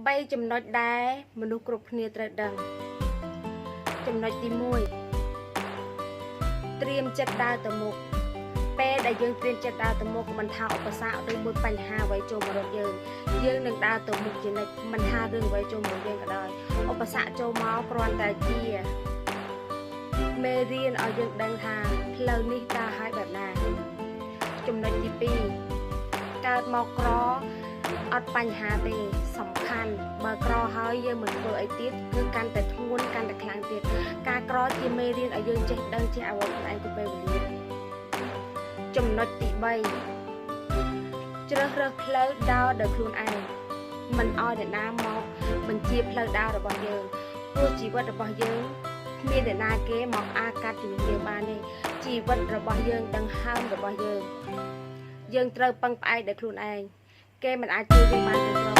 3ចំណុចដែលមនុស្សគ្រប់គ្នាត្រូវដឹង ចំណុចទី1ត្រៀមចិត្តដើរទៅមុខពេលដែលយើងត្រៀមចិត្តដើរទៅមុខមិនថាឧបសគ្គឬមួយបញ្ហាអ្វីចូលមករកយើងយើងនឹងដើរទៅមុខជានិច្ចមិនថារឿងអ្វីចូលមកយើងក៏ដោយឧបសគ្គចូលមកគ្រាន់តែជាមេរៀនឲ្យយើងដឹងថាផ្លូវនេះតើហើយបែបណាចំណុចទី2កើតមកក្រអត់បញ្ហាទេសំខាន់បើ ក្រហើយយើងមិនធ្វើអីទៀតគឺកាន់តែធ្ងន់កាន់តែខ្លាំងទៀតការក្រជាមេរៀនឲ្យយើងចេះដឹងចេះអ្វីខ្លួនឯងទៅពេលវេលាចំណុចទី3ជ្រើសរើសផ្លូវដើរដោយខ្លួនឯងមិនឲ្យអ្នកណាមកបញ្ជាផ្លូវដើររបស់យើងព្រោះជីវិតរបស់យើងគ្មានអ្នកណាគេមកអាកាត់ជីវិតយើងបានទេជីវិតរបស់យើងដង្ហើមរបស់យើង យើងត្រូវពឹងផ្អែកដោយខ្លួនឯងគេមិនអាចជួយយើងបានទាំងស្រុងអ្វីគឺ